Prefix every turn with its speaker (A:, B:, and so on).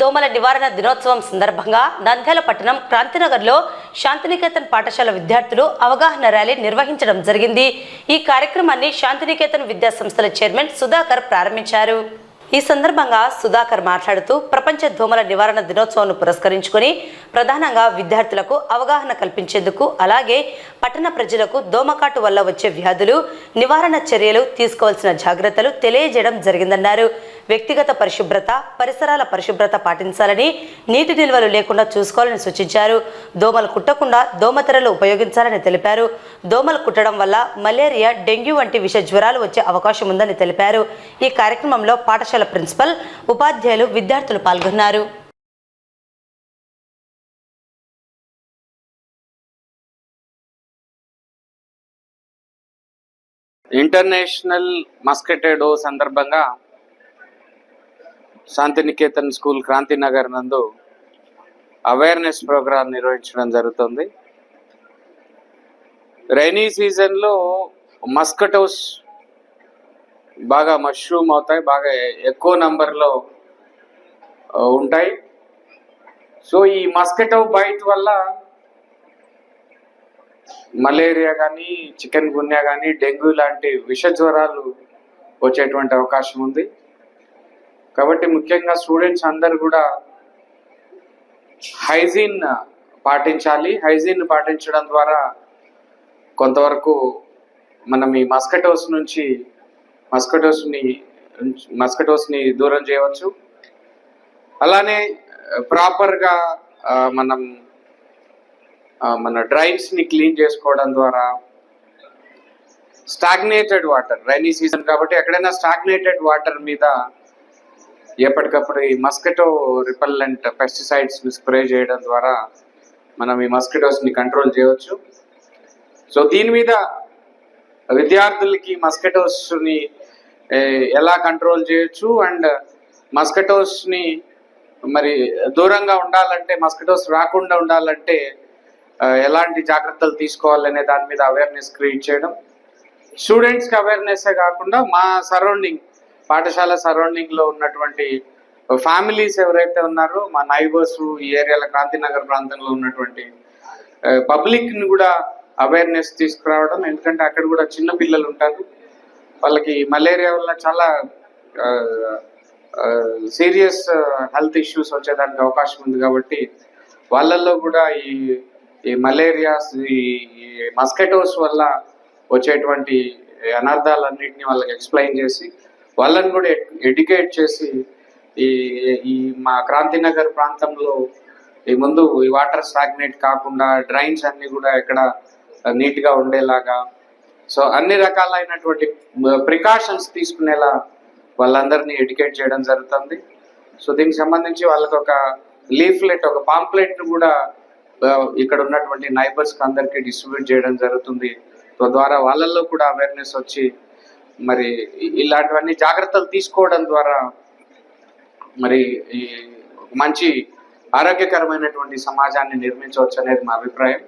A: దోమల నివారణ దినోత్సవం సందర్భంగా నంద్యాల పట్టణం క్రాంతినగర్లో శాంతినికేతన్ పాఠశాల విద్యార్థులు అవగాహన ర్యాలీ నిర్వహించడం జరిగింది. ఈ కార్యక్రమాన్ని శాంతినికేతన్ విద్యా సంస్థల చైర్మన్ సుధాకర్ ప్రారంభించారు. ఈ సందర్భంగా సుధాకర్ మాట్లాడుతూ ప్రపంచ దోమల నివారణ దినోత్సవాన్ని పురస్కరించుకొని ప్రధానంగా విద్యార్థులకు అవగాహన కల్పించేందుకు అలాగే పట్టణ ప్రజలకు దోమకాటు వల్ల వచ్చే వ్యాధులు నివారణ చర్యలు తీసుకోవాల్సిన జాగ్రత్తలు తెలియజేయడం జరిగిందన్నారు. వ్యక్తిగత పరిశుభ్రత పరిసరాల పరిశుభ్రత పాటించాలని నీటి నిల్వలు లేకుండా చూసుకోవాలని సూచించారు. దోమలు కుట్టకుండా దోమతెరలు ఉపయోగించాలని తెలిపారు. దోమలు కుట్టడం వల్ల మలేరియా డెంగ్యూ వంటి విష జ్వరాలు వచ్చే అవకాశం ఉందని తెలిపారు. ఈ కార్యక్రమంలో పాఠశాల ప్రిన్సిపల్ ఉపాధ్యాయులు విద్యార్థులు పాల్గొన్నారు.
B: ఇంటర్నేషనల్ మస్కెటెడో సందర్భంగా శాంతినికేతన్ స్కూల్ క్రాంతి నగర్ నందు అవేర్నెస్ ప్రోగ్రాం నిర్వహించడం జరుగుతుంది. రైనీ సీజన్లో మస్కటోస్ బాగా మష్రూమ్ అవుతాయి బాగా ఎక్కువ నంబర్లో ఉంటాయి. సో ఈ మస్కెటో బైట్ వల్ల మలేరియా కానీ చికెన్ గున్యా కానీ డెంగ్యూ లాంటి విష జ్వరాలు వచ్చేటువంటి అవకాశం ఉంది. కాబట్టి ముఖ్యంగా స్టూడెంట్స్ అందరు కూడా హైజీన్ పాటించాలి. హైజీన్ పాటించడం ద్వారా కొంతవరకు మనం ఈ మస్కటోస్ నుంచి మస్కటోస్ని మస్కటోస్ని దూరం చేయవచ్చు. అలానే ప్రాపర్గా మనం మన డ్రైన్స్ని క్లీన్ చేసుకోవడం ద్వారా స్టాగ్నేటెడ్ వాటర్ రైనీ సీజన్ కాబట్టి ఎక్కడైనా స్టాగ్నేటెడ్ వాటర్ మీద ఎప్పటికప్పుడు ఈ మస్కిటో రిపల్లెంట్ పెస్టిసైడ్స్ స్ప్రే చేయడం ద్వారా మనం ఈ మస్కిటోస్ని కంట్రోల్ చేయవచ్చు. సో దీని మీద విద్యార్థులకి మస్కిటోస్ని ఎలా కంట్రోల్ చేయొచ్చు అండ్ మస్కిటోస్ని మరి దూరంగా ఉండాలంటే మస్కిటోస్ రాకుండా ఉండాలంటే ఎలాంటి జాగ్రత్తలు తీసుకోవాలనే దాని మీద అవేర్నెస్ క్రియేట్ చేయడం. స్టూడెంట్స్కి అవేర్నెస్సే కాకుండా మా సరౌండింగ్ పాఠశాల సరౌండింగ్లో ఉన్నటువంటి ఫ్యామిలీస్ ఎవరైతే ఉన్నారో మా నైబర్స్ ఈ ఏరియాల క్రాంతినగర్ ప్రాంతంలో ఉన్నటువంటి పబ్లిక్ని కూడా అవేర్నెస్ తీసుకురావడం ఎందుకంటే అక్కడ కూడా చిన్న పిల్లలు ఉంటారు. వాళ్ళకి మలేరియా వల్ల చాలా సీరియస్ హెల్త్ ఇష్యూస్ వచ్చేదానికి అవకాశం ఉంది కాబట్టి వాళ్ళల్లో కూడా ఈ ఈ మలేరియాస్ ఈ మస్కెటోస్ వల్ల వచ్చేటువంటి అనర్థాలన్నింటినీ వాళ్ళకి ఎక్స్ప్లెయిన్ చేసి వాళ్ళని కూడా ఎడ్యుకేట్ చేసి ఈ ఈ మా క్రాంతినగర్ ప్రాంతంలో ఈ ముందు ఈ వాటర్ స్టాగ్నేట్ కాకుండా డ్రైన్స్ అన్ని కూడా ఇక్కడ నీట్గా ఉండేలాగా. సో అన్ని రకాలైనటువంటి ప్రికాషన్స్ తీసుకునేలా వాళ్ళందరినీ ఎడ్యుకేట్ చేయడం జరుగుతుంది. సో దీనికి సంబంధించి వాళ్ళకి ఒక లీఫ్లెట్ ఒక పాంప్లెట్ కూడా ఇక్కడ ఉన్నటువంటి నైబర్స్ అందరికి డిస్ట్రిబ్యూట్ చేయడం జరుగుతుంది. తద్వారా వాళ్ళల్లో కూడా అవేర్నెస్ వచ్చి మరి ఇలాంటివన్నీ జాగ్రత్తలు తీసుకోవడం ద్వారా మరి ఈ మంచి ఆరోగ్యకరమైనటువంటి సమాజాన్ని నిర్మించవచ్చు అనేది మా అభిప్రాయం.